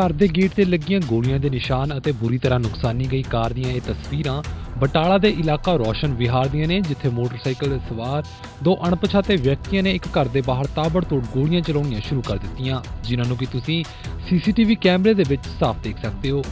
ਘਰ ਦੇ ਗੇਟ ਤੇ ਲੱਗੀਆਂ ਗੋਲੀਆਂ ਦੇ ਨਿਸ਼ਾਨ ਅਤੇ ਬੁਰੀ ਤਰ੍ਹਾਂ ਨੁਕਸਾਨੀ ਗਈ ਕਾਰ ਦੀਆਂ ਇਹ ਤਸਵੀਰਾਂ ਬਟਾਲਾ ਦੇ ਇਲਾਕਾ ਰੋਸ਼ਨ ਵਿਹਾਰ ਦੀਆਂ ਨੇ, ਜਿੱਥੇ ਮੋਟਰਸਾਈਕਲ ਤੇ ਸਵਾਰ ਦੋ ਅਣਪਛਾਤੇ ਵਿਅਕਤੀਆਂ ਨੇ ਇੱਕ ਘਰ ਦੇ ਬਾਹਰ ਤਾਬੜਤੋੜ ਗੋਲੀਆਂ ਚਲਾਉਣੀਆਂ ਸ਼ੁਰੂ ਕਰ ਦਿੱਤੀਆਂ। ਜਿਨ੍ਹਾਂ ਨੂੰ ਕਿ ਤੁਸੀਂ ਸੀਸੀਟੀਵੀ ਕੈਮਰੇ ਦੇ ਵਿੱਚ ਸਾਫ਼ ਦੇਖ ਸਕਦੇ ਹੋ।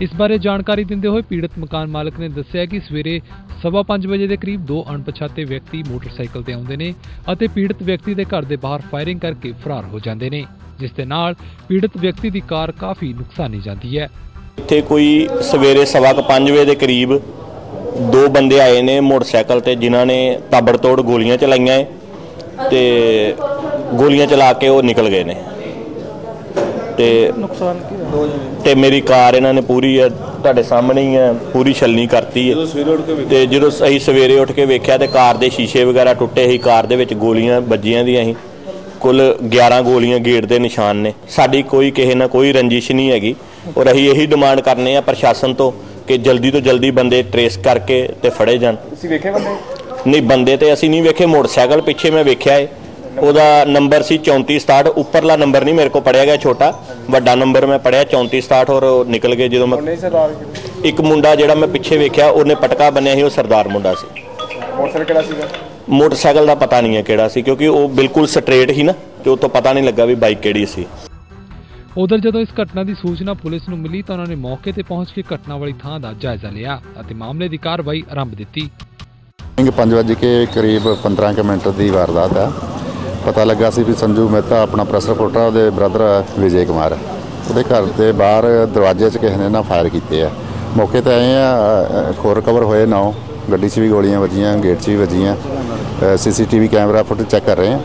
ਇਸ ਬਾਰੇ ਜਾਣਕਾਰੀ ਦਿੰਦੇ ਹੋਏ ਪੀੜਤ ਮਕਾਨ ਮਾਲਕ ਨੇ ਦੱਸਿਆ ਕਿ ਸਵੇਰੇ ਸਵਾ ਪੰਜ ਵਜੇ ਦੇ ਕਰੀਬ ਦੋ ਅਣਪਛਾਤੇ ਵਿਅਕਤੀ ਮੋਟਰਸਾਈਕਲ ਤੇ ਆਉਂਦੇ ਨੇ ਅਤੇ ਪੀੜਤ ਵਿਅਕਤੀ ਦੇ ਘਰ ਦੇ ਬਾਹਰ ਫਾਇਰਿੰਗ ਕਰਕੇ ਫਰਾਰ ਹੋ ਜਾਂਦੇ ਨੇ, ਜਿਸ ਦੇ ਨਾਲ ਪੀੜਤ ਵਿਅਕਤੀ ਦੀ ਕਾਰ ਕਾਫੀ ਨੁਕਸਾਨੀ ਜਾਂਦੀ ਹੈ। ਇੱਥੇ ਕੋਈ ਸਵੇਰੇ ਸਵਾ ਕੁ ਪੰਜ ਵਜੇ ਦੇ ਕਰੀਬ ਦੋ ਬੰਦੇ ਆਏ ਨੇ ਮੋਟਰਸਾਈਕਲ ਤੇ, ਜਿਨ੍ਹਾਂ ਨੇ ਤਾਬੜਤੋੜ ਗੋਲੀਆਂ ਚਲਾਈਆਂ ਏ ਤੇ ਗੋਲੀਆਂ ਚਲਾ ਕੇ ਉਹ ਨਿਕਲ ਗਏ ਨੇ। ਤੇ ਨੁਕਸਾਨ ਕੀ ਤੇ ਮੇਰੀ ਕਾਰ ਇਹਨਾਂ ਨੇ ਪੂਰੀ ਹੈ ਤੁਹਾਡੇ ਸਾਹਮਣੇ ਹੀ ਹੈ ਪੂਰੀ ਛਲਨੀ ਕਰਤੀ ਹੈ। ਤੇ ਜਦੋਂ ਅਸੀਂ ਸਵੇਰੇ ਉੱਠ ਕੇ ਵੇਖਿਆ ਤੇ ਕਾਰ ਦੇ ਸ਼ੀਸ਼ੇ ਵਗੈਰਾ ਟੁੱਟੇ ਸੀ ਕਾਰ ਦੇ ਵਿੱਚ ਗੋਲੀਆਂ ਵੱਜੀਆਂ ਦੀਆਂ ਸੀ। ਕੁੱਲ 11 ਗੋਲੀਆਂ ਗੇਟ ਦੇ ਨਿਸ਼ਾਨ ਨੇ। ਸਾਡੀ ਕੋਈ ਕਿਸੇ ਨਾਲ ਕੋਈ ਰੰਜਿਸ਼ ਨਹੀਂ ਹੈਗੀ। ਔਰ ਅਸੀਂ ਇਹੀ ਡਿਮਾਂਡ ਕਰਨੇ ਆ ਪ੍ਰਸ਼ਾਸਨ ਤੋਂ ਕਿ ਜਲਦੀ ਤੋਂ ਜਲਦੀ ਬੰਦੇ ਟਰੇਸ ਕਰਕੇ ਤੇ ਫੜੇ ਜਾਣ। ਤੁਸੀਂ ਵੇਖੇ ਬੰਦੇ? ਨਹੀਂ ਬੰਦੇ ਤੇ ਅਸੀਂ ਨਹੀਂ ਵੇਖੇ ਮੋਟਰਸਾਈਕਲ ਪਿੱਛੇ ਮੈਂ ਵੇਖਿਆ ਏ। ਉਹਦਾ ਨੰਬਰ ਸੀ 3467 ਉੱਪਰਲਾ ਨੰਬਰ ਨਹੀਂ ਮੇਰੇ ਕੋਲ ਪੜਿਆ ਗਿਆ ਛੋਟਾ ਵੱਡਾ ਨੰਬਰ ਮੈਂ ਪੜਿਆ 3467 ਔਰ ਉਹ ਨਿਕਲ ਗਏ ਜਦੋਂ ਮੈਂ ਸਰਦਾਰ? ਇੱਕ ਮੁੰਡਾ ਜਿਹੜਾ ਮੈਂ ਪਿੱਛੇ ਵੇਖਿਆ ਉਹਨੇ ਪਟਕਾ ਬੰਨਿਆ ਸੀ ਉਹ ਸਰਦਾਰ ਮੁੰਡਾ ਸੀ। ਮੋਟਰਸਾਈਕਲ ਕਿਹੜਾ ਸੀਗਾ? ਮੋਟਰਸਾਈਕਲ ਦਾ ਪਤਾ ਨਹੀਂ ਹੈ ਕਿਹੜਾ ਸੀ ਕਿਉਂਕਿ ਉਹ ਬਿਲਕੁਲ ਸਟ੍ਰੇਟ ਸੀ ਨਾ ਤੇ ਉਹ ਤੋਂ ਪਤਾ ਨਹੀਂ ਲੱਗਾ ਵੀ ਬਾਈਕ ਕਿਹੜੀ ਸੀ। ਉਧਰ ਜਦੋਂ ਇਸ ਘਟਨਾ ਦੀ ਸੂਚਨਾ ਪੁਲਿਸ ਨੂੰ ਮਿਲੀ ਤਾਂ ਉਹਨਾਂ ਨੇ ਮੌਕੇ ਤੇ ਪਹੁੰਚ ਕੇ ਘਟਨਾ ਵਾਲੀ ਥਾਂ ਦਾ ਜਾਇਜ਼ਾ ਲਿਆ ਅਤੇ ਮਾਮਲੇ ਦੀ ਕਾਰਵਾਈ ਆਰੰਭ ਦਿੱਤੀ। ਸਿੰਘ 5 ਵਜੇ ਕੇ ਕਰੀਬ 15 ਕੁ ਮਿੰਟ ਦੀ ਵਾਰਦਾਤ ਹੈ। ਪਤਾ ਲੱਗਾ ਸੀ ਵੀ ਸੰਜੂ ਮਹਿਤਾ ਆਪਣਾ ਪ੍ਰੈਸ ਰਿਪੋਰਟਰ ਉਹਦੇ ਬ੍ਰਦਰ ਵਿਜੇ ਕੁਮਾਰ। ਉਹਦੇ ਘਰ ਦੇ ਬਾਹਰ ਦਰਵਾਜ਼ੇ 'ਚ ਕਿਸੇ ਨੇ ਨਾ ਫਾਇਰ ਕੀਤੇ ਆ। ਮੌਕੇ ਤੇ ਆਏ ਆ ਖੋਰ ਕਵਰ ਹੋਏ ਨੌ। ਗੱਡੀ 'ਚ ਵੀ ਗੋਲੀਆਂ ਵੱਜੀਆਂ ਗੇਟ 'ਚ ਵੀ ਵੱਜੀਆਂ। ਸੀਸੀਟੀਵੀ ਕੈਮਰਾ ਫੁਟੇਜ ਚੈੱਕ ਕਰ ਰਹੇ ਆ।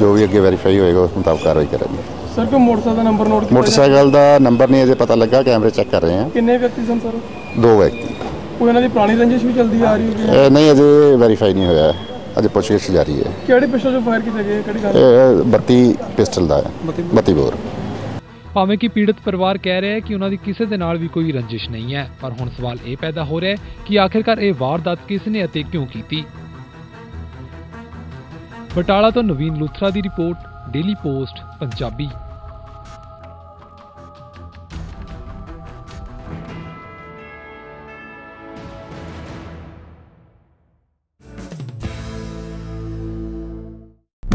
ਜੋ ਵੀ ਅੱਗੇ ਵੈਰੀਫਾਈ ਹੋਏਗਾ ਉਸ ਮੁਤਾਬਕ ਕਾਰਵਾਈ ਕਰਾਂਗੇ। ਸਰ ਕੋ ਮੋਟਰਸਾਈਕਲ ਦਾ ਨੰਬਰ ਨੋਟ ਕੀਤਾ ਮੋਟਰਸਾਈਕਲ ਦਾ ਨੰਬਰ ਨਹੀਂ ਅਜੇ ਪਤਾ ਲੱਗਾ ਕੈਮਰੇ ਚੈੱਕ ਕਰ ਰਹੇ ਆ। ਕਿੰਨੇ ਵਿਅਕਤੀ ਸਨ ਸਰ? ਦੋ ਵਿਅਕਤੀ। ਕੋਈ ਇਹਨਾਂ ਦੀ ਪੁਰਾਣੀ ਰੰਜਿਸ਼ ਵੀ ਚੱਲਦੀ ਆ ਰਹੀ ਹੈ ਨਹੀਂ ਅਜੇ ਵੈਰੀਫਾਈ ਨਹੀਂ ਹੋਇਆ। ਅਜੇ ਪੁੱਛਗਿੱਛ ਜਾਰੀ ਹੈ। ਕਿਹੜੇ ਪਿਸਟਲ ਜੋ ਫਾਇਰ ਕੀਤੇ ਗਏ? ਕਿਹੜੀ ਗੱਲ? ਇਹ 32 ਪਿਸਟਲ ਦਾ ਹੈ। 32 ਬੋਰ। ਭਾਵੇਂ ਕਿ ਪੀੜਤ ਪਰਿਵਾਰ ਕਹਿ ਰਿਹਾ ਹੈ ਕਿ ਉਹਨਾਂ ਦੀ ਕਿਸੇ ਦੇ ਨਾਲ ਵੀ ਕੋਈ ਰੰਜਿਸ਼ ਨਹੀਂ ਹੈ ਪਰ ਹੁਣ ਸਵਾਲ ਇਹ ਪੈਦਾ ਹੋ ਰਿਹਾ ਹੈ ਕਿ ਆਖਿਰਕਾਰ ਇਹ ਵਾਰਦਾਤ ਕਿਸ ਨੇ ਅਤੇ ਕਿਉਂ ਕੀਤੀ? ਬਟਾਲਾ ਤੋਂ ਨਵੀਨ ਲੁਥਰਾ ਦੀ ਰਿਪੋਰਟ ਡੇਲੀ ਪੋਸਟ ਪੰਜਾਬੀ।